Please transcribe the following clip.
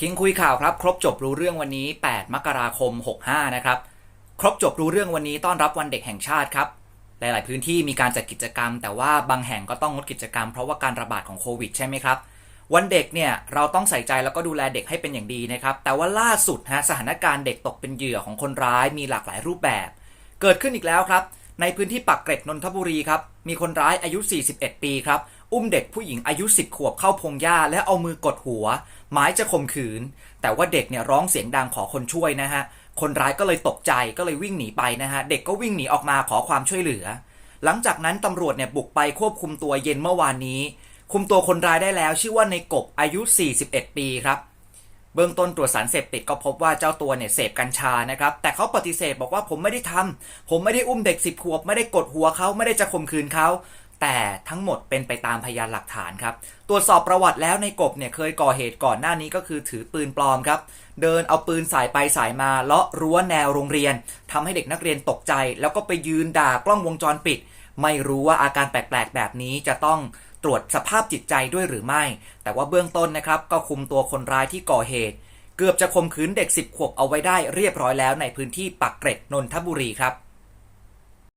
คิงคุยข่าวครับ ครบจบรู้เรื่องวันนี้ 8 มกราคม 65 นะครับ ครบจบรู้เรื่องวันนี้ต้อนรับวันเด็กแห่งชาติครับ หลาย ๆ พื้นที่มีการจัดกิจกรรม แต่ว่าบางแห่งก็ต้องงดกิจกรรมเพราะว่าการระบาดของโควิดใช่ไหมครับ วันเด็กเนี่ยเราต้องใส่ใจแล้วก็ดูแลเด็กให้เป็นอย่างดีนะครับ แต่ว่าล่าสุดฮะสถานการณ์เด็กตกเป็นเหยื่อของคนร้ายมีหลากหลายรูปแบบ เกิดขึ้นอีกแล้วครับ ในพื้นที่ปักเกร็ดนนทบุรีครับ มีคนร้ายอายุ 41 ปีครับ อุ้มเด็กผู้หญิงอายุ 10 ขวบเข้าพงหญ้าและเอามือกดหัว หมายจะข่มขืน แต่ว่าเด็กเนี่ยร้องเสียงดังขอคนช่วยนะฮะ คนร้ายก็เลยตกใจก็เลยวิ่งหนีไปนะฮะ เด็กก็วิ่งหนีออกมาขอความช่วยเหลือ หลังจากนั้นตำรวจเนี่ยบุกไปควบคุมตัวเย็นเมื่อวานนี้ คุมตัวคนร้ายได้แล้ว ชื่อว่าในกบอายุ 41 ปีครับ เบื้องต้นตรวจสารเสพติดก็พบว่าเจ้าตัวเนี่ยเสพกัญชานะครับ แต่เขาปฏิเสธบอกว่าผมไม่ได้ทำผมไม่ได้อุ้มเด็กสิบขวบ ไม่ได้กดหัวเขาไม่ได้จะข่มขืนเขา แต่ทั้งหมดเป็นไปตามพยานหลักฐานครับ ตรวจสอบประวัติแล้วในกบเนี่ยเคยก่อเหตุก่อนหน้านี้ก็คือถือปืนปลอมครับ เดินเอาปืนสายไปสายมาเลาะรั้วแนวโรงเรียนทำให้เด็กนักเรียนตกใจ แล้วก็ไปยืนด่ากล้องวงจรปิด ไม่รู้ว่าอาการแปลกๆ แบบนี้จะต้องตรวจสภาพจิตใจด้วยหรือไม่ แต่ว่าเบื้องต้นนะครับก็คุมตัวคนร้ายที่ก่อเหตุ เกือบจะข่มขืนเด็ก 10 ขวบเอาไว้ได้เรียบร้อยแล้วในพื้นที่ปักเกร็ดนนทบุรีครับ